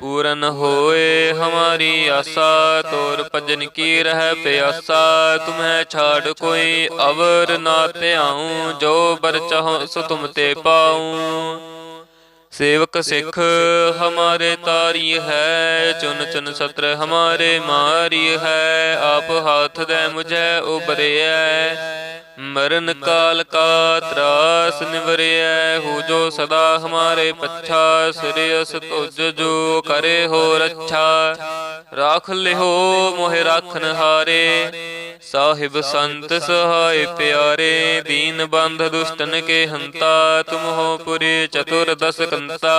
ਪੂਰਨ ਹੋਏ ਹਮਾਰੀ ਆਸਾ, ਤੋਰ ਭਜਨ ਕੀ ਰਹਿ ਪਿਆਸਾ, ਤੁਮਹਿ ਛਾੜ ਕੋਈ ਅਵਰ ਨਾ ਧਿਆਉ, ਜੋ ਬਰ ਚਾਹੋ ਸੋ ਤੁਮ ਤੇ ਪਾਉ। ਸੇਵਕ ਸਿੱਖ, ਹਮਾਰੇ ਤਾਰੀ ਹੈ, ਚੁਨ ਚੁਨ ਸਤਰ ਹਮਾਰੇ ਮਾਰੀ ਹੈ, ਆਪ ਹਾਥ ਦੇ ਮੁਝੈ ਉਬਰਿਐ ਮਰਨ ਕਾਲ ਕਾ ਤਰਾਸ ਨਿਵਰਿਐ, ਹੋ ਜੋ ਸਦਾ ਹਮਾਰੇ ਪੱਛਾ ਸਿਰਿਅਸ ਤੁਜ ਜੋ ਕਰੇ ਹੋ ਰੱਛਾ। ਰਾਖ ਲਿਓ ਮੋਹਿ ਰਾਖਨ ਹਾਰੇ, ਸਾਹਿਬ ਸੰਤ ਸਹਾਇ ਪਿਆਰੇ, ਦੀਨ ਬੰਧ ਦੁਸ਼ਟਨ ਕੇ ਹੰਤਾ ਤੁਮ ਹੋ ਪੁਰੀ ਚਤੁਰ ਦਸ ਕੰਤਾ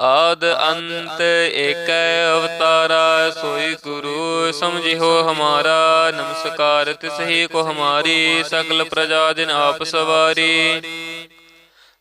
ਆਦ ਅੰਤ ਏਕੈ ਅਵਤਾਰਾ ਸੋਈ ਗੁਰੂ ਸਮਝਿਓ ਹਮਾਰਾ ਨਮਸਕਾਰ ਤਿਸਹੀ ਕੋ ਹਮਾਰੀ ਸਗਲ ਪ੍ਰਜਾ ਦਿਨ ਆਪ ਸਵਾਰੀ।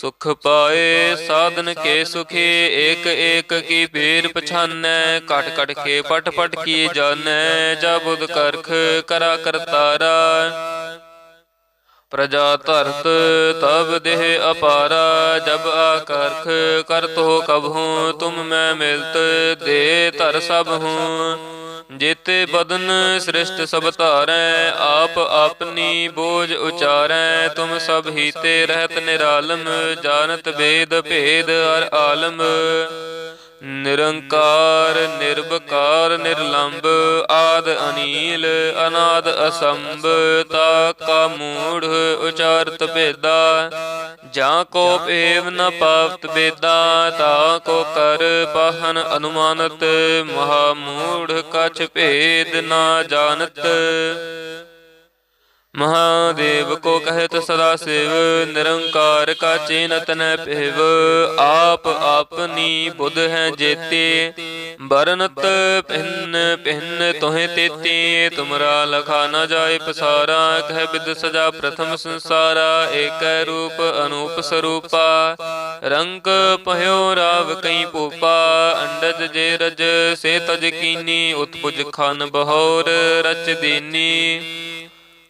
ਸੁਖ ਪਾਏ, ਸਾਧਨ ਕੇ ਸੁਖੀ ਏਕ ਏਕ ਕੀ ਪੀਰ ਪਛਾਨੈ, ਘਟ ਘਟ ਕੇ ਪਟ ਪਟ ਕੀ ਜਾਣੈ ਜਾ ਕਰਖ ਕਰਾ ਕਰਤਾਰਾ ਪ੍ਰਜਾ ਧਰਤ ਤਬ ਦੇਹ ਅਪਾਰਾ, ਜਬ ਆਕਰਖ ਕਰਤੋ ਕਬਹੂ ਤੁਮ ਮੈਂ ਮਿਲਤ, ਦੇ ਧਰ ਸਭ ਹੂੰ। ਜੇਤੇ ਬਦਨ ਸ੍ਰਿਸ਼ਟ ਸਭ ਧਾਰੈ, ਆਪ ਆਪਨੀ ਬੋਝ ਉਚਾਰੈ, ਤੁਮ ਸਭ ਹੀ ਰਹਿਤ ਨਿਰਾਲਮ ਜਾਣਤ ਭੇਦ ਭੇਦ ਅਰ ਆਲਮ। ਨਿਰੰਕਾਰ ਨਿਰਭਕਾਰ ਨਿਰਲੰਭ ਆਦ ਅਨੀਲ, ਅਨਾਦ ਅਸੰਭ, ਤਾ ਕਾ ਮੂੜ, ਉਚਾਰਤ ਭੇਦਾ। ਜਾਂ ਕੋ ਏਵ ਨ ਪਾਵਤ ਬੇਦਾ, ਤਾ ਕੋ ਕਰ ਪਾਹਨ ਅਨੁਮਾਨਤ, ਮਹਾ ਮੂੜ, ਕਛ ਭੇਦ ਨਾ ਜਾਣਤ। ਮਹਾਦੇਵ ਕੋ ਕਹਿਤ ਸਦਾ ਸਿਵ, ਨਿਰੰਕਾਰ ਕਾ ਚੇਨਤ ਨ ਪਿਵ ਆਪ ਆਪਨੀ ਬੁੱਧ ਹੈ ਜੇਤੇ ਬਰਨਤ ਪਿੰਨ ਪਿੰਨ ਤੋਹਿ ਤੇਤੀ। ਤੁਮਰਾ ਲਖਾ ਨ ਜਾਏ ਪਸਾਰਾ, ਕਹਿ ਬਿਦ ਸਜਾ ਪ੍ਰਥਮ ਸੰਸਾਰਾ। ਏਕੈ ਰੂਪ ਅਨੂਪ ਸਰੂਪਾ, ਰੰਗ ਪਹਿਓ ਰਾਵ ਕਈ ਪੂਪਾ ਅੰਡਜ ਜੇ ਰਜ, ਸੇ ਤਜ ਕੀਨੀ, ਉਤਪੁਜ ਖਾਨ ਬਹੌਰ, ਰਚ ਦੀਨੀ।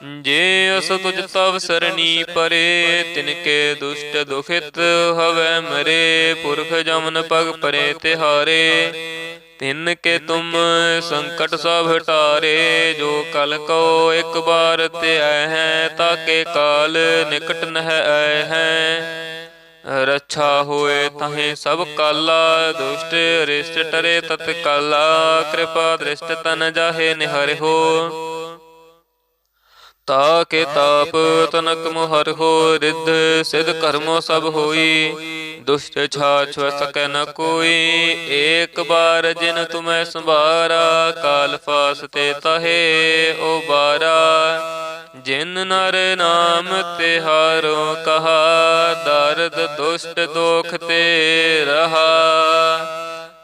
ਜੇ ਅਸ ਤੁਜ ਤਵ ਸਰਣੀ ਪਰੇ ਤਿਨ ਕੇ ਦੁਸ਼ਟ ਦੁਖਿਤ ਹਵੈ ਮਰੇ, ਪੁਰਖ ਜਮਨ ਪਗ ਪਰੇ ਤਿਹਾਰੇ ਤਿਨ ਕੇ ਤੁਮ ਸੰਕਟ ਸਭ ਹਟਾਰੇ ਜੋ ਕਲ ਕੋ ਇੱਕ ਬਾਰ ਤੇ ਆਏ ਹੈ, ਤਾਕੇ ਕਾਲ ਨਿਕਟ ਨਹਿ ਆਏ ਹੈ। ਰੱਛਾ ਹੋਏ ਤਹੇ ਸਭ ਕਾਲਾ, ਦੁਸ਼ਟ ਰਿਸ਼ਟ ਟਰੇ ਤਤ ਕਾਲਾ ਕਿਰਪਾ ਦ੍ਰਿਸ਼ਟ ਤਨ ਜਾਹੇ ਨਿਹਰਿ ਹੋ ਤਾ ਕੇ ਤਾਪ ਤਨਕ ਮੁਹਰ ਹੋ ਰਿੱਧ ਸਿਧ ਕਰਮੋ ਸਭ ਹੋਈ। ਦੁਸ਼ਟ ਛਾਛ ਸਕੈ ਨ ਕੋਈ। ਏਕ ਬਾਰ ਜਿਨ ਤੁਮੈ ਸੰਭਾਰਾ ਕਾਲ ਫਾਸ ਤੇ ਤਹੇ ਓ ਬਾਰਾ ਜਿਨ ਨਰ ਨਾਮ ਤਿਹਾਰੋ ਕਹਾ ਦਰਦ ਦੁਸ਼ਟ ਦੋਖ ਤੇ ਰਹਾ।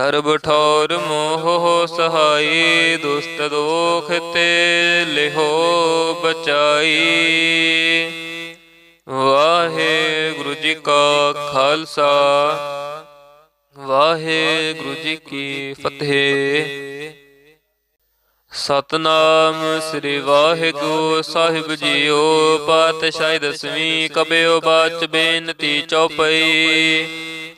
ਸਰਬ ਠੌਰ ਮੋਹ ਸਹਾਈ, ਦੁਸ਼ਟ ਦੋਖ ਤੇ ਲਿਹੋ ਬਚਾਈ। ਵਾਹਿਗੁਰੂ ਜੀ ਕਾ ਖਾਲਸਾ, ਵਾਹਿਗੁਰੂ ਜੀ ਕੀ ਫਤਿਹ। ਸਤਨਾਮ ਸ੍ਰੀ ਵਾਹਿਗੁਰੂ ਸਾਹਿਬ ਜੀਓ, ਪਾਤਸ਼ਾਹੀ ਦਸਵੀਂ ਕਬਿਓ ਬਾਚ ਬੇਨਤੀ ਚੌਪਈ।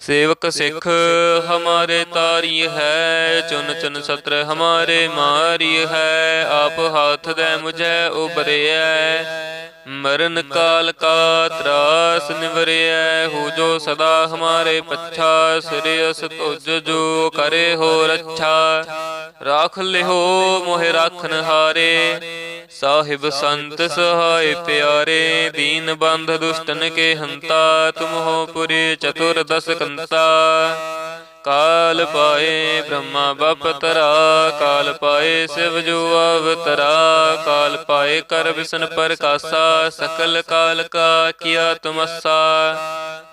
ਸੇਵਕ ਸਿੱਖ ਹਮਾਰੇ ਤਾਰੀ ਹੈ ਚੁਨ ਚੁਨ ਸਤਰ ਹਮਾਰੇ ਮਾਰੀ ਹੈ ਆਪ ਹਾਥ ਦੇ ਮੁਝੈ ਉਬਰਿਐ ਮਰਨ ਕਾਲ ਕਾ ਤਰਾਸ ਨਿਵਰਿਐ ਹੋ ਜੋ ਸਦਾ ਹਮਾਰੇ ਪੱਛਾ ਸਿਰਿਅਸ ਤੁਜ ਜੋ ਕਰੇ ਹੋ ਰੱਛਾ। ਰਾਖ ਲਿਹੋ ਮੋਹਿ ਰਾਖਨ ਹਾਰੇ ਸਾਹਿਬ ਸੰਤ ਸਹਾਇ ਪਿਆਰੇ ਦੀਨ ਬੰਧ ਦੁਸ਼ਟਨ ਕੇ ਹੰਤਾ ਤੁਮ ਹੋ ਪੁਰੀ ਚਤੁਰ ਦਸ ਕੰਤਾ। ਕਾਲ ਪਾਏ ਬ੍ਰਹਮਾ ਬਪ ਤਰਾ ਕਾਲ ਪਾਏ ਸਿਵ ਜੋ ਅਵਤਰਾ। ਕਾਲ ਪਾਏ ਕਰ ਵਿਸ਼ਨ ਪ੍ਰਕਾਸ਼ਾ। ਸਕਲ ਕਾਲ ਕਾ ਕੀਆ ਤੁਮਸਾ।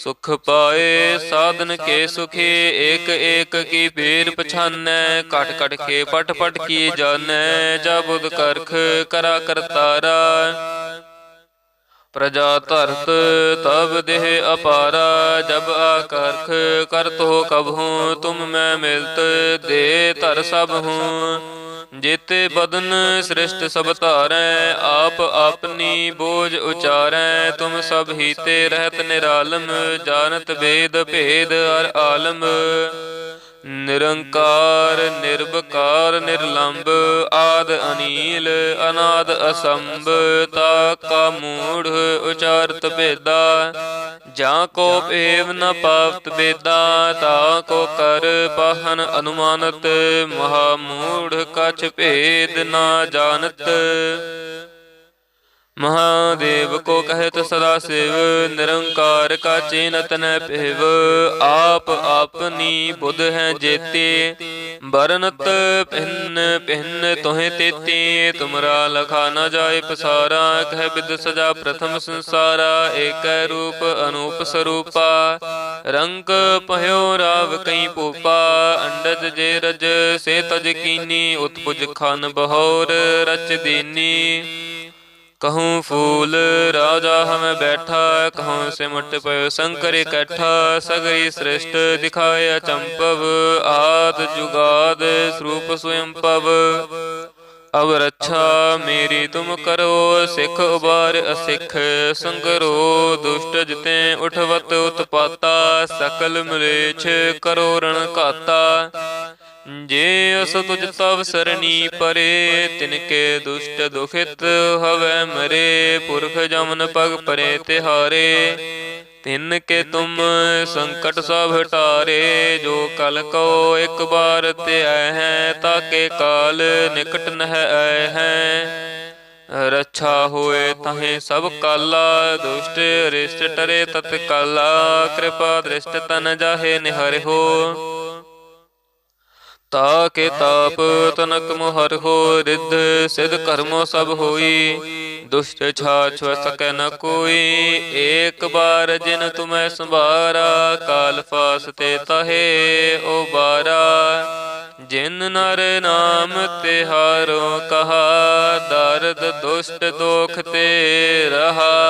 ਸੁਖ ਪਾਏ, ਸਾਧਨ ਕੇ ਸੁਖੀ ਏਕ ਏਕ ਕੀ ਪੀਰ ਪਛਾਨੈ, ਘਟ ਘਟ ਕੇ ਪਟ ਪਟ ਕੀ ਜਾਣੈ ਜਾ ਬੁਧ ਕਰਖ ਕਰਾ ਕਰਤਾਰਾ। ਪ੍ਰਜਾ ਧਰਤ ਤਬ ਦੇਹ ਅਪਾਰਾ, ਜਬ ਆਕਰਖ ਕਰਤੋ ਕਬਹੂ ਤੁਮ ਮੈਂ ਮਿਲਤ ਦੇ ਧਰ ਸਭ ਹੂੰ। ਜੇਤੇ ਬਦਨ ਸ੍ਰਿਸ਼ਟ ਸਭ ਧਾਰੈ, ਆਪ ਆਪਨੀ ਬੋਝ ਉਚਾਰੈ, ਤੁਮ ਸਭ ਹੀਤੇ ਰਹਿਤ ਨਿਰਾਲਮ, ਜਾਣਤ ਵੇਦ ਭੇਦ ਅਰ ਆਲਮ। ਨਿਰੰਕਾਰ ਨਿਰਭਕਾਰ ਨਿਰਲੰਭ ਆਦ ਅਨੀਲ, ਅਨਾਦ ਅਸੰਭ, ਤਾ ਕਾ ਮੂੜ ਉਚਾਰਤ ਭੇਦਾ। ਜਾਂ ਕੋ ਏਵ ਨ ਪਾਵਤ ਬੇਦਾ, ਤਾ ਕੋ ਕਰ ਪਾਹਨ ਅਨੁਮਾਨਤ, ਮਹਾ ਮੂੜ ਕਛ ਭੇਦ ਨਾ ਜਾਣਤ। ਮਹਾਦੇਵ ਕੋ ਕਹਿਤ ਸਦਾ ਸਿਵ, ਨਿਰੰਕਾਰ ਕਾ ਚੇਨਤ ਨ ਪਿਵ ਆਪ ਆਪਨੀ ਬੁੱਧ ਹੈ ਜੇਤੇ, ਬਰਨਤ ਪਿੰਨ ਪਿੰਨ ਤੋਹਿ ਤੇਤੀ। ਤੁਮਰਾ ਲਖਾ ਨ ਜਾਏ ਪਸਾਰਾ, ਕਹਿ ਬਿਦ ਸਜਾ ਪ੍ਰਥਮ ਸੰਸਾਰਾ। ਏਕੈ ਰੂਪ ਅਨੂਪ ਸਰੂਪਾ, ਰੰਗ ਪਹਿਓ ਰਾਵ ਕਈ ਪੂਪਾ ਅੰਡਜ ਜੇ ਰਜ, ਸੇ ਤਜ ਕੀਨੀ, ਉਤਪੁਜ ਖਾਨ ਬਹੌਰ, ਰਚ ਦੀਨੀ। ਕਹੂੰ ਫੂਲ ਰਾਜਾ ਹਮ ਬੈਠਾ ਕਹੂੰ ਸਿਮਟ ਪਇਓ ਸੰਕਰ ਇਕੱਠਾ ਸਗਰੀ ਸ੍ਰਿਸ਼ਟ ਦਿਖਾਇਆ ਚੰਪਵ ਆਦ ਜੁਗਾਦ ਸਰੂਪ ਸੁਇੰਪਵ ਅਬ ਰੱਛਾ ਮੇਰੀ ਤੁਮ ਕਰੋ ਸਿੱਖ ਉਬਾਰ ਅਸਿੱਖ ਸੰਗਰੋ ਦੁਸ਼ਟ ਜਿਤੇ ਉਠਵਤ ਉਤਪਾਤਾ ਸਕਲ ਮਲੇਛ ਕਰੋ ਰਣ ਘਾਤਾ ਜੇ ਅਸ ਤੁਜ ਤਵ ਸਰਣੀ ਪਰੇ ਤਿਨ ਕੇ ਦੁਸ਼ਟ ਦੁਖਿਤ ਹਵੈ ਮਰੇ, ਪੁਰਖ ਜਮਨ ਪਗ ਪਰੇ ਤਿਹਾਰੇ। ਤਿਨ ਕੇ ਤੁਮ ਸੰਕਟ ਸਭ ਹਟਾਰੇ ਜੋ ਕਲ ਕੋ ਇੱਕ ਬਾਰ ਤੇ ਆਏ ਹੈ, ਤਾਕੇ ਕਾਲ ਨਿਕਟ ਨਹਿ ਆਏ ਹੈ। ਰੱਛਾ ਹੋਏ ਤਹੇ ਸਭ ਕਾਲਾ, ਦੁਸ਼ਟ ਰਿਸ਼ਟ ਟਰੇ ਤਤ ਕਾਲਾ ਕਿਰਪਾ ਦ੍ਰਿਸ਼ਟ ਤਨ ਜਾਹੇ ਨਿਹਰਿ ਹੋ ਤਾਕੇ ਤਾਪ ਤਨਕ ਮੁਹਰ ਹੋ ਰਿੱਧ ਸਿਧ ਕਰਮੋ ਸਭ ਹੋਈ। ਦੁਸ਼ਟ ਛਾਛ ਸਕੈ ਨ ਕੋਈ। ਏਕ ਬਾਰ ਜਿਨ ਤੁਮੈ ਸੰਭਾਰਾ ਕਾਲ ਫਾਸ ਤੇ ਤਹੇ ਓ ਬਾਰਾ। ਜਿਨ ਨਰ ਨਾਮ ਤੇ ਹਾਰੋ ਕਹਾ ਦਰਦ ਦੁਸ਼ਟ ਦੋਖ ਤੇ ਰਹਾ।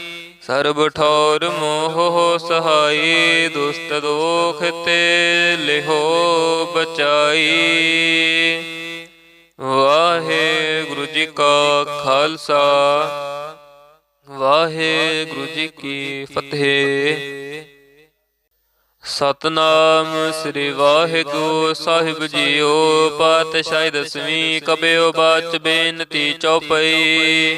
ਸਰਬ ਠੌਰ ਮੋਹ ਸਹਾਈ ਦੁਸਤ ਦੋਖ ਤੇ ਲਿਹੋ ਬਚਾਈ। ਵਾਹਿਗੁਰੂ ਜੀ ਕਾ ਖਾਲਸਾ, ਵਾਹਿਗੁਰੂ ਜੀ ਕੀ ਫਤਿਹ। ਸਤਨਾਮ ਸ੍ਰੀ ਵਾਹਿਗੁਰੂ ਸਾਹਿਬ ਜੀਓ, ਪਾਤਸ਼ਾਹੀ ਦਸਵੀਂ ਕਬਿਓ ਬਾਚ ਬੇਨਤੀ ਚੌਪਈ।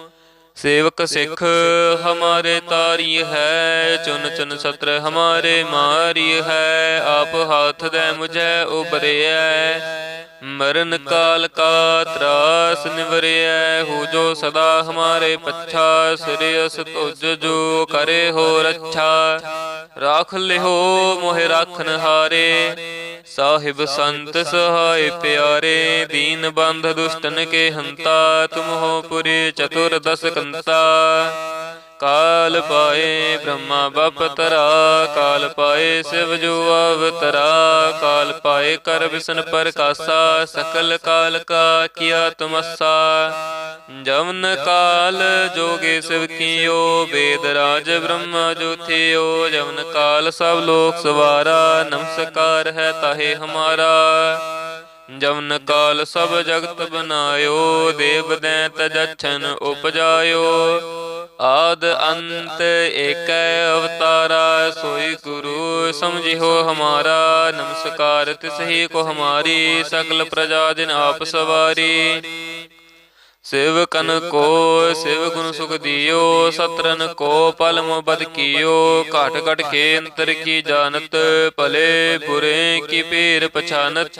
ਸੇਵਕ ਸਿੱਖ ਹਮਾਰੇ ਤਾਰੀ ਹੈ ਚੁਨ ਚੁਨ ਸਤਰ ਹਮਾਰੇ ਮਾਰੀ ਹੈ ਆਪ ਹਾਥ ਦੇ ਮੁਝੈ ਉਬਰਿਐ ਮਰਨ ਕਾਲ ਕਾ ਤਰਾਸ ਨਿਵਰਿਐ ਹੋ ਜੋ ਸਦਾ ਹਮਾਰੇ ਪੱਛਾ ਸਿਰਿਅਸ ਤੁਜ ਜੋ ਕਰੇ ਹੋ ਰੱਛਾ। ਰਾਖ ਲਿਹੋ ਮੋਹਿ ਰਾਖਨ ਹਾਰੇ ਸਾਹਿਬ ਸੰਤ ਸਹਾਇ ਪਿਆਰੇ ਦੀਨ ਬੰਧ ਦੁਸ਼ਟਨ ਕੇ ਹੰਤਾ ਤੁਮ ਹੋ ਪੁਰੀ ਚਤੁਰ ਦਸ ਕੰਤਾ। ਕਾਲ ਪਾਏ ਬ੍ਰਹਮਾ ਬਪ ਕਾਲ ਪਾਏ ਸਿਵ ਜੋ ਅਵਤਰਾ, ਕਾਲ ਪਾਏ ਕਰ ਵਿਸ਼ਨ ਪ੍ਰਕਾਸ਼ਾ, ਸਕਲ ਕਾਲ ਕਾ ਕੀਆ ਤੁਮਸਾ। ਜਮਨ ਕਾਲ ਜੋਗੇ ਸਿਵ ਕੀਓ, ਵੇਦ ਰਾਜ ਬ੍ਰਹਮਾ ਜੋਥਿਓ ਜਮਨ ਕਾਲ ਸਭ ਲੋਕ ਸਵਾਰਾ, ਨਮਸਕਾਰ ਹੈ ਤਾਹੇ ਹਮਾਰਾ। ਜਮਨ ਕਾਲ ਸਭ ਜਗਤ ਬਨਾਇਓ, ਦੇਵ ਦੈਂਤ ਜਛਨ ਉਪਜਾਇਓ। ਆਦ ਅੰਤ ਏਕੈ ਅਵਤਾਰਾ ਸੋਈ ਗੁਰੂ ਸਮਝਿਓ ਹਮਾਰਾ ਨਮਸਕਾਰ ਤਿਸਹੀ ਕੋ ਹਮਾਰੀ ਸਕਲ ਪ੍ਰਜਾ ਦਿਨ ਆਪ ਸਵਾਰੀ। ਸਿਵ ਕਨ ਕੋ ਸਿਵ ਗੁਣ ਸੁਖ ਦਿਓ ਸਤਰਨ ਕੋ ਪਲ ਮੁਬਦ ਕੀਓ ਘਟ ਘਟ ਕੇ ਅੰਤਰ ਕੀ ਜਾਣਤ ਭਲੇ ਬੁਰੇ ਕੀ ਪੀਰ ਪਛਾਨਤ।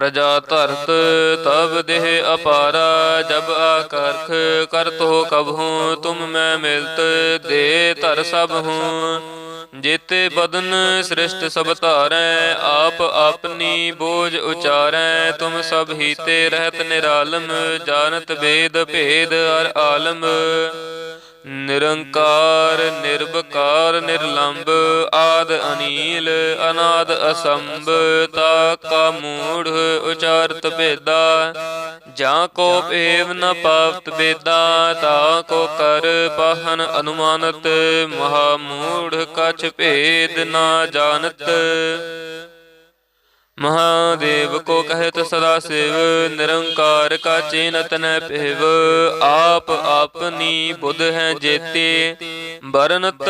ਪ੍ਰਜਾ ਧਰਤ ਤਬ ਦੇਹ ਅਪਾਰਾ, ਜਬ ਆਕਰਖ ਕਰਤੋ ਕਬਹੂ ਤੁਮ ਮੈਂ ਮਿਲਤ ਦੇ ਧਰ ਸਭ ਹੂੰ। ਜੇਤੇ ਬਦਨ ਸ੍ਰਿਸ਼ਟ ਸਭ ਧਾਰੈ, ਆਪ ਆਪਨੀ ਬੋਝ ਉਚਾਰੈ, ਤੁਮ ਸਭ ਹੀਤੇ ਰਹਿਤ ਨਿਰਾਲਮ, ਜਾਣਤ ਵੇਦ ਭੇਦ ਅਰ ਆਲਮ। ਨਿਰੰਕਾਰ ਨਿਰਭਕਾਰ ਨਿਰਲੰਭ ਆਦ ਅਨੀਲ, ਅਨਾਦ ਅਸੰਭ, ਤਾ ਕਾ ਮੂੜ ਉਚਾਰਤ ਭੇਦਾ। ਜਾਂ ਕੋ ਏਵ ਨ ਪਾਵਤ ਬੇਦਾ, ਤਾ ਕੋ ਕਰ ਪਾਹਨ ਅਨੁਮਾਨਤ, ਮਹਾ ਮੂੜ ਕਛ ਭੇਦ ਨਾ ਜਾਣਤ। ਮਹਾਦੇਵ ਕੋ ਕਹਿਤ ਸਦਾ ਸਿਵ, ਨਿਰੰਕਾਰ ਕਾ ਚੇਨਤ ਨ ਪਹਿਵ ਆਪ ਆਪਨੀ ਬੁੱਧ ਹੈ ਜੇਤੇ, ਬਰਨਤ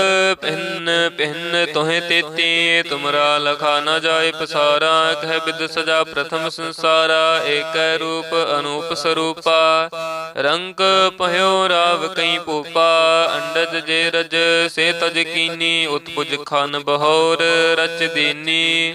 ਪਿੰਨ ਪਿੰਨ ਤੋਹਿ ਤੇਤੇ। ਤੁਮਰਾ ਲਖਾ ਨ ਜਾਏ ਪਸਾਰਾ, ਕਹਿ ਬਿਦ ਸਜਾ ਪ੍ਰਥਮ ਸੰਸਾਰਾ। ਏਕੈ ਰੂਪ ਅਨੂਪ ਸਰੂਪਾ, ਰੰਗ ਪਹਿਓ ਰਾਵ ਕਈ ਪੂਪਾ ਅੰਡਜ ਜੇ ਰਜ, ਸੇ ਤਜ ਕੀਨੀ, ਉਤਪੁਜ ਖਾਨ ਬਹੌਰ, ਰਚ ਦੀਨੀ।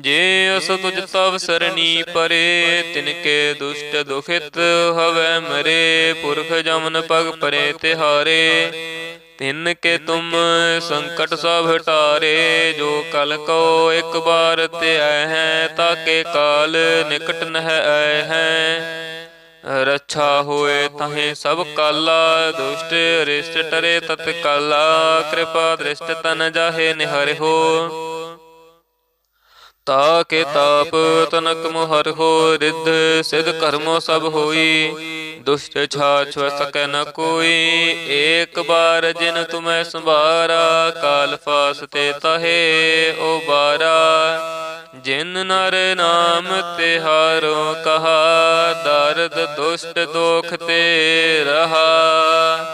ਜੇ ਅਸ ਤੁਜ ਤਵ ਸਰਣੀ ਪਰੇ ਤਿਨ ਕੇ ਦੁਸ਼ਟ ਦੁਖਿਤ ਹਵੈ ਮਰੇ, ਪੁਰਖ ਜਮਨ ਪਗ ਪਰੇ ਤਿਹਾਰੇ। ਤਿਨ ਕੇ ਤੁਮ ਸੰਕਟ ਸਭ ਹਟਾਰੇ, ਜੋ ਕਲ ਕੋ ਇੱਕ ਬਾਰ ਤੇ ਆਏ ਹੈ, ਤਾਕੇ ਕਾਲ ਨਿਕਟ ਨਹਿ ਆਏ ਹੈ। ਰੱਛਾ ਹੋਏ ਤਹੇ ਸਭ ਕਾਲਾ, ਦੁਸ਼ਟ ਰਿਸ਼ਟ ਟਰੇ ਤਤ ਕਾਲਾ ਕਿਰਪਾ ਦ੍ਰਿਸ਼ਟ ਤਨ ਜਾਹੇ ਨਿਹਰਿ ਹੋ ਤਾ ਕੇ ਤਾਪ ਤਨਕ ਮੁਹਰ ਹੋ ਰਿੱਧ ਸਿਧ ਕਰਮੋ ਸਭ ਹੋਈ। ਦੁਸ਼ਟ ਛਾਛ ਸਕੈ ਨ ਕੋਈ। ਏਕ ਬਾਰ ਜਿਨ ਤੁਮੈ ਸੰਭਾਰਾ ਕਾਲ ਫਾਸ ਤੇ ਤਹੇ ਓ ਬਾਰਾ। ਜਿਨ ਨਰ ਨਾਮ ਤੇ ਹਾਰੋ ਕਹਾ ਦਰਦ ਦੁਸ਼ਟ ਦੋਖ ਤੇ ਰਹਾ।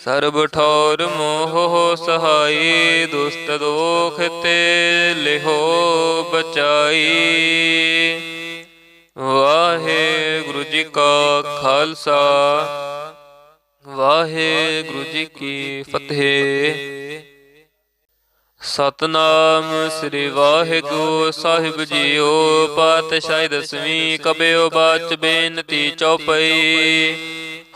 ਸਰਬ ਠੌਰ ਮੋਹ ਸਹਾਈ ਦੁਸਤ ਦੋਖ ਤੇ ਲਿਹੋ ਬਚਾਈ। ਵਾਹਿਗੁਰੂ ਜੀ ਕਾ ਖਾਲਸਾ, ਵਾਹਿਗੁਰੂ ਜੀ ਕੀ ਫਤਿਹ। ਸਤਨਾਮ ਸ੍ਰੀ ਵਾਹਿਗੁਰੂ ਸਾਹਿਬ ਜੀਓ, ਪਾਤਸ਼ਾਹੀ ਦਸਵੀਂ ਕਬਿਓ ਬਾਚ ਬੇਨਤੀ ਚੌਪਈ।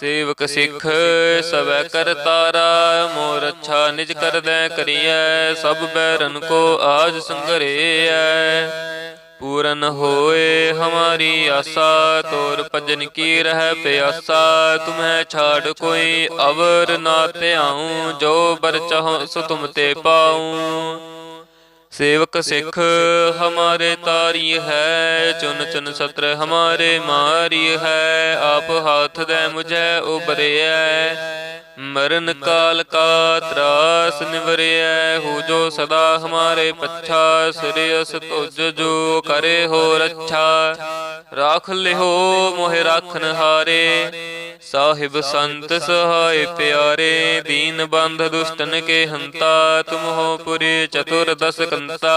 ਸੇਵਕ ਸਿੱਖ ਸਵੈ ਕਰਤਾਰਾ ਮੋਰ ਅੱਛਾ ਨਿਜ ਕਰਦੈ ਕਰੀਐ ਸਭ ਬੈਰਨ ਕੋ ਆਜ ਸੰਗਰੇਐ। ਪੂਰਨ ਹੋਏ ਹਮਾਰੀ ਆਸਾ ਤੋਰ ਭਜਨ ਕੀ ਰਹਿ ਪਿਆਸਾ। ਤੁਮੈ ਛਾੜ ਕੋਈ ਅਵਰ ਨਾ ਧਿਆਉ ਜੋ ਬਰ ਚਾਹੋ ਸੋ ਤੁਮ ਤੇ ਪਾਉ। ਸੇਵਕ ਸਿੱਖ ਹਮਾਰੇ ਤਾਰੀ ਹੈ ਚੁਨ ਚੁਨ ਸਤਰ ਹਮਾਰੇ ਮਾਰੀ ਹੈ ਆਪ ਹਾਥ ਦੇ ਮੁਝੈ ਉਬਰਿਐ ਮਰਨ ਕਾਲ ਕਾ ਤਰਾਸ ਨਿਵਰਿਐ, ਹੋ ਜੋ ਸਦਾ ਹਮਾਰੇ ਪੱਛਾ ਸਿਰਿਅਸ ਤੁਜ ਜੋ ਕਰੇ ਹੋ ਰੱਛਾ। ਰਾਖ ਲਿਹੋ, ਮੋਹਿ ਰਾਖਨ ਹਾਰੇ, ਸਾਹਿਬ ਸੰਤ ਸਹਾਇ ਪਿਆਰੇ, ਦੀਨ ਬੰਧ ਦੁਸ਼ਟਨ ਕੇ ਹੰਤਾ ਤੁਮ ਹੋ ਪੁਰੀ ਚਤੁਰ ਦਸ ਕੰਤਾ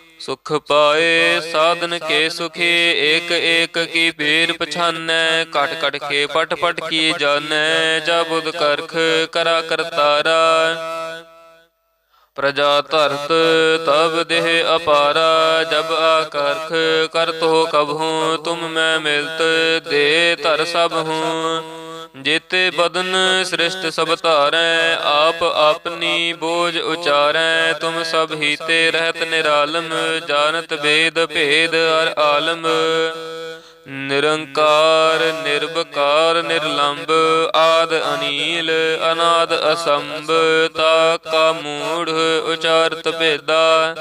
ਸੁਖ ਪਾਏ, ਸਾਧਨ ਕੇ ਸੁਖੀ, ਏਕ ਏਕ ਕੀ ਬੇਰ ਪਛਾਨੈ ਘਟ ਘਟ ਕੇ ਪਟ ਪਟ ਕੀ ਜਾਣੈ ਜਾ ਬੁਧ ਕਰਖ ਕਰਾ ਕਰਤਾਰਾ ਪ੍ਰਜਾ ਧਰਤ ਤਬ ਦੇਹ ਅਪਾਰਾ, ਜਬ ਆਕਰਖ ਕਰਤੋ ਕਬਹੂ, ਤੁਮ ਮੈਂ ਮਿਲਤ ਦੇ ਧਰ ਸਭ ਹੂੰ ਜੇਤੇ ਬਦਨ ਸ੍ਰਿਸ਼ਟ ਸਭ ਧਾਰੈ, ਆਪ ਆਪਨੀ ਬੋਝ ਉਚਾਰੈ, ਤੁਮ ਸਭ ਹੀਤੇ ਰਹਿਤ ਨਿਰਾਲਮ, ਜਾਣਤ ਵੇਦ ਭੇਦ ਅਰ ਆਲਮ। ਨਿਰੰਕਾਰ ਨਿਰਭਕਾਰ ਨਿਰਲੰਭ ਆਦ ਅਨੀਲ, ਅਨਾਦ ਅਸੰਭ, ਤਾ ਕਾ ਮੂੜ ਉਚਾਰਤ ਭੇਦਾ।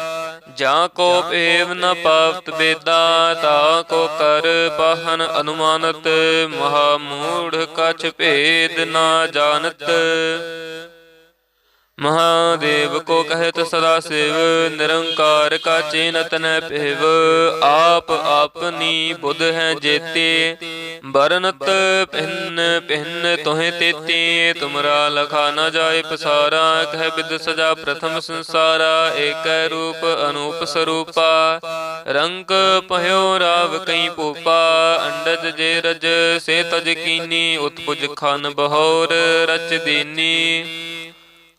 ਜਾਂ ਕੋ ਏਵ ਨ ਪਾਵਤ ਬੇਦਾ, ਤਾ ਕੋ ਕਰ ਪਾਹਨ ਅਨੁਮਾਨਤ, ਮਹਾ ਮੂੜ ਕਛ ਭੇਦ ਨਾ ਜਾਣਤ। ਮਹਾਦੇਵ ਕੋ ਕਹਿਤ ਸਦਾ ਸਿਵ, ਨਿਰੰਕਾਰ ਕਾ ਚੇਨਤ ਨੈ ਪਿਵ ਆਪ ਆਪਨੀ ਬੁੱਧ ਹੈ ਜੇਤੇ, ਬਰਨਤ ਪਿੰਨ ਪਿੰਨ ਤੋਹਿ ਤੇਤੇ। ਤੁਮਰਾ ਲਖਾ ਨ ਜਾਏ ਪਸਾਰਾ, ਕਹਿ ਬਿਦ ਸਜਾ ਪ੍ਰਥਮ ਸੰਸਾਰਾ। ਏਕੈ ਰੂਪ ਅਨੂਪ ਸਰੂਪਾ, ਰੰਗ ਪਹਿਓ ਰਾਵ ਕਈ ਪੂਪਾ ਅੰਡਜ ਜੇ ਰਜ, ਸੇ ਤਜ ਕੀਨੀ, ਉਤਪੁਜ ਖਾਨ ਬਹੌਰ, ਰਚ ਦੀਨੀ।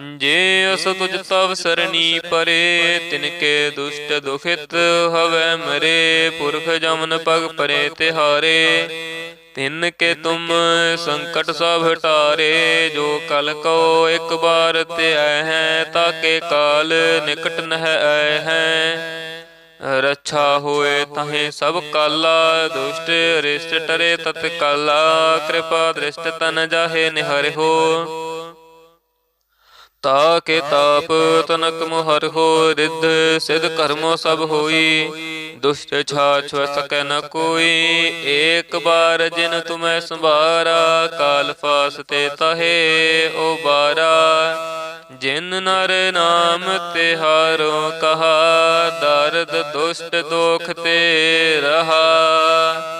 ਜੇ ਅਸ ਤੁਜ ਤਵ ਸਰਣੀ ਪਰੇ ਤਿਨ ਕੇ ਦੁਸ਼ਟ ਦੁਖਿਤ ਹਵੈ ਮਰੇ, ਪੁਰਖ ਜਮਨ ਪਗ ਪਰੇ ਤਿਹਾਰੇ ਤਿਨ ਕੇ ਤੁਮ ਸੰਕਟ ਸਭ ਹਟਾਰੇ, ਜੋ ਕਲ ਕੋ ਇੱਕ ਬਾਰ ਤੇ ਆਏ ਹੈ, ਤਾਕੇ ਕਾਲ ਨਿਕਟ ਨਹਿ ਆਏ ਹੈ। ਰੱਛਾ ਹੋਏ ਤਹੇ ਸਭ ਕਾਲਾ, ਦੁਸ਼ਟ ਰਿਸ਼ਟ ਟਰੇ ਤਤ ਕਾਲਾ ਕਿਰਪਾ ਦ੍ਰਿਸ਼ਟ ਤਨ ਜਾਹੇ ਨਿਹਰਿ ਹੋ ਤਾ ਕੇ ਤਾਪ ਤਨਕ ਮੁਹਰ ਹੋ ਰਿੱਧ ਸਿਧ ਕਰਮੋ ਸਭ ਹੋਈ। ਦੁਸ਼ਟ ਛਾਛ ਸਕੈ ਨ ਕੋਈ। ਏਕ ਬਾਰ ਜਿਨ ਤੁਮੈ ਸੰਭਾਰਾ ਕਾਲ ਫਾਸ ਤੇ ਤਹੇ ਓ ਬਾਰਾ। ਜਿਨ ਨਰ ਨਾਮ ਤੇ ਹਾਰੋ ਕਹਾ ਦਰਦ ਦੁਸ਼ਟ ਦੋਖ ਤੇ ਰਹਾ।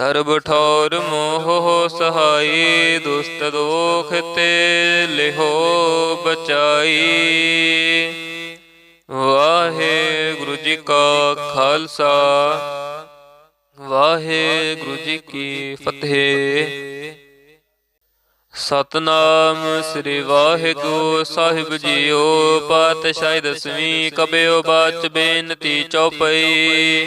ਸਰਬ ਠੌਰ ਮੋਹ ਸਹਾਈ ਦੁਸਤ ਦੋਖ ਤੇ ਲਿਹੋ ਬਚਾਈ। ਵਾਹਿਗੁਰੂ ਜੀ ਕਾ ਖਾਲਸਾ, ਵਾਹਿਗੁਰੂ ਜੀ ਕੀ ਫਤਿਹ। ਸਤਨਾਮ ਸ੍ਰੀ ਵਾਹਿਗੁਰੂ ਸਾਹਿਬ ਜੀਓ, ਪਾਤਸ਼ਾਹੀ ਦਸਵੀਂ ਕਬਿਓ ਬਾਚ ਬੇਨਤੀ ਚੌਪਈ।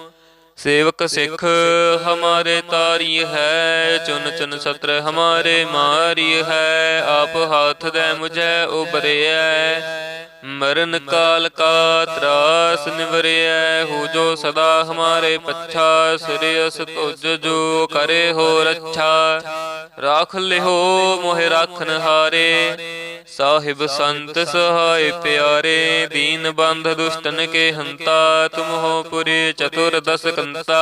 ਸੇਵਕ ਸਿੱਖ ਹਮਾਰੇ ਤਾਰੀ ਹੈ ਚੁਨ ਚੁਨ ਸਤਰ ਹਮਾਰੇ ਮਾਰੀ ਹੈ ਆਪ ਹਾਥ ਦੇ ਮੁਝੈ ਉਬਰਿਐ ਮਰਨ ਕਾਲ ਕਾ ਤਰਾਸ ਨਿਵਰਿਐ, ਹੋ ਜੋ ਸਦਾ ਹਮਾਰੇ ਪੱਛਾ ਸਿਰਿਅਸ ਤੁਜ ਜੋ ਕਰੇ ਹੋ ਰੱਛਾ। ਰਾਖ ਲਿਓ ਮੋਹਿ ਰਾਖਨ ਹਾਰੇ, ਸਾਹਿਬ ਸੰਤ ਸਹਾਇ ਪਿਆਰੇ, ਦੀਨ ਬੰਧ ਦੁਸ਼ਟਨ ਕੇ ਹੰਤਾ ਤੁਮ ਹੋ ਪੁਰੀ ਚਤੁਰ ਦਸ ਕੰਤਾ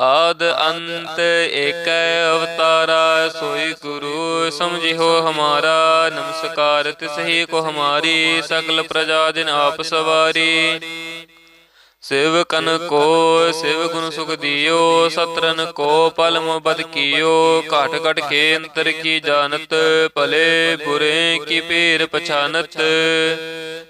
ਆਦ ਅੰਤ ਏਕੈ ਅਵਤਾਰਾ ਸੋਈ ਗੁਰੂ ਸਮਝਿਓ ਹਮਾਰਾ ਨਮਸਕਾਰ ਤਿਸਹੀ ਕੋ ਹਮਾਰੀ ਸਕਲ ਪ੍ਰਜਾ ਦਿਨ ਆਪ ਸਵਾਰੀ। ਸਿਵ ਕਨ ਕੋ ਸਿਵ ਗੁਣ ਸੁਖ ਦਿਓ ਸਤਰਨ ਕੋ ਪਲਮ ਬਦ ਕੀਓ ਘਟ ਘਟ ਕੇ ਅੰਤਰ ਕੀ ਜਾਣਤ ਭਲੇ ਬੁਰੇ ਕੀ ਪੀਰ ਪਛਾਨਤ।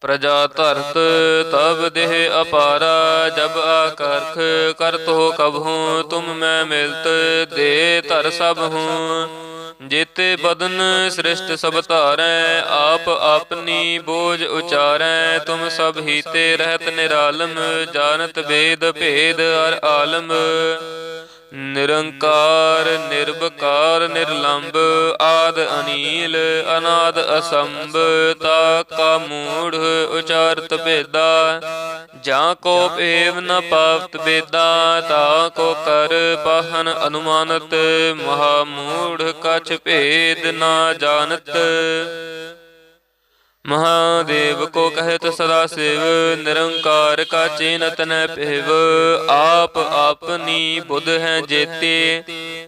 ਪ੍ਰਜਾ ਧਰਤ ਤਬ ਦੇਹ ਅਪਾਰਾ, ਜਬ ਆਕਰਖ ਕਰਤੋ ਕਬਹੂ, ਤੁਮ ਮੈਂ ਮਿਲਤ, ਦੇ ਧਰ ਸਭ ਹੂੰ। ਜੇਤੇ ਬਦਨ ਸ੍ਰਿਸ਼ਟ ਸਭ ਧਾਰੈ, ਆਪ ਆਪਨੀ ਬੋਝ ਉਚਾਰੈ, ਤੁਮ ਸਭ ਹੀਤੇ ਰਹਿਤ ਨਿਰਾਲਮ, ਜਾਣਤ ਵੇਦ ਭੇਦ ਅਰ ਆਲਮ। ਨਿਰੰਕਾਰ ਨਿਰਭਕਾਰ ਨਿਰਲੰਭ ਆਦ ਅਨੀਲ, ਅਨਾਦ ਅਸੰਭ, ਤਾ ਕਾ ਮੂੜ ਉਚਾਰਤ ਭੇਦਾ। ਜਾਂ ਕੋ ਏਵ ਨ ਪਾਵਤ ਬੇਦਾ ਤਾ ਕੋ ਕਰ ਪਾਹਨ ਅਨੁਮਾਨਤ, ਮਹਾ ਮੂੜ ਕਛ ਭੇਦ ਨਾ ਜਾਣਤ। ਮਹਾਦੇਵ ਕੋ ਕਹਿਤ ਸਦਾ ਸਿਵ, ਨਿਰੰਕਾਰ ਕਾ ਚੇਨਤ ਨੈ ਪਿਵ ਆਪ ਆਪਨੀ ਬੁੱਧ ਹੈ ਜੇਤੇ,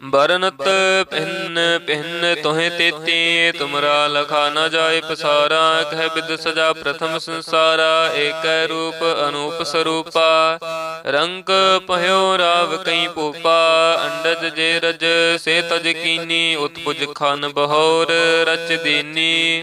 ਬਰਨਤ ਪਿੰਨ ਪਿੰਨ ਤੋਹਿ ਤੇਤੀ। ਤੁਮਰਾ ਲਖਾ ਨ ਜਾਏ ਪਸਾਰਾ, ਕਹਿ ਬਿਦ ਸਜਾ ਪ੍ਰਥਮ ਸੰਸਾਰਾ। ਏਕੈ ਰੂਪ ਅਨੂਪ ਸਰੂਪਾ, ਰੰਗ ਪਹਿਓ ਰਾਵ ਕਈ ਪੂਪਾ ਅੰਡਜ ਜੇ ਰਜ, ਸੇ ਤਜ ਕੀਨੀ, ਉਤਪੁਜ ਖਾਨ ਬਹੌਰ ਰਚ ਦੀਨੀ।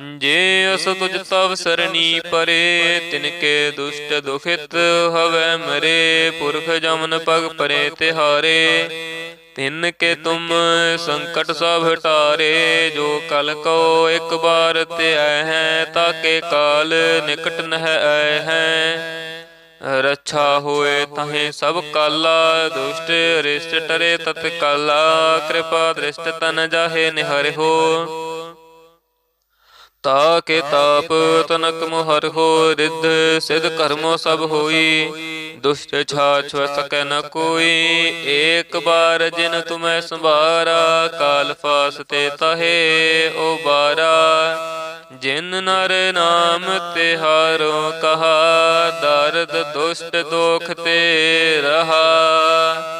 ਜੇ ਅਸ ਤੁਜ ਤਵ ਸਰਣੀ ਪਰੇ ਤਿਨ ਕੇ ਦੁਸ਼ਟ ਦੁਖਿਤ ਹਵੈ ਮਰੇ, ਪੁਰਖ ਜਮਨ ਪਗ ਪਰੇ ਤਿਹਾਰੇ। ਤਿਨ ਕੇ ਤੁਮ ਸੰਕਟ ਸਭ ਹਟਾਰੇ, ਜੋ ਕਲ ਕੋ ਇੱਕ ਬਾਰ ਤੇ ਆਏ ਹੈ, ਤਾਕੇ ਕਾਲ ਨਿਕਟ ਨਹਿ ਆਏ ਹੈ। ਰੱਛਾ ਹੋਏ ਤਹੇ ਸਭ ਕਾਲਾ, ਦੁਸ਼ਟ ਰਿਸ਼ਟ ਟਰੇ ਤਤ ਕਾਲਾ ਕਿਰਪਾ ਦ੍ਰਿਸ਼ਟ ਤਨ ਜਾਹੇ ਨਿਹਰਿ ਹੋ ਤਾ ਕੇ ਤਾਪ ਤਨਕ ਮੁਹਰ ਹੋ ਰਿੱਧ ਸਿਧ ਕਰਮੋ ਸਭ ਹੋਈ। ਦੁਸ਼ਟ ਛਾਛ ਸਕੈ ਨ ਕੋਈ। ਏਕ ਬਾਰ ਜਿਨ ਤੁਮੈ ਸੰਭਾਰਾ ਕਾਲ ਫਾਸ ਤੇ ਤਹੇ ਓ ਬਾਰਾ। ਜਿਨ ਨਰ ਨਾਮ ਤੇ ਹਾਰੋ ਕਹਾ ਦਰਦ ਦੁਸ਼ਟ ਦੋਖ ਤੇ ਰਹਾ।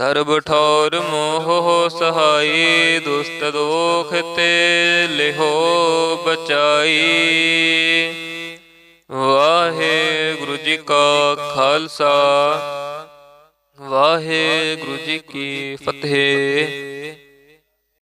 ਸਰਬ ਠੌਰ ਮੋਹ ਸਹਾਈ ਦੁਸਤ ਦੋਖ ਤੇ ਲਿਹੋ ਬਚਾਈ। ਵਾਹਿਗੁਰੂ ਜੀ ਕਾ ਖਾਲਸਾ, ਵਾਹਿਗੁਰੂ ਜੀ ਕੀ ਫਤਿਹ।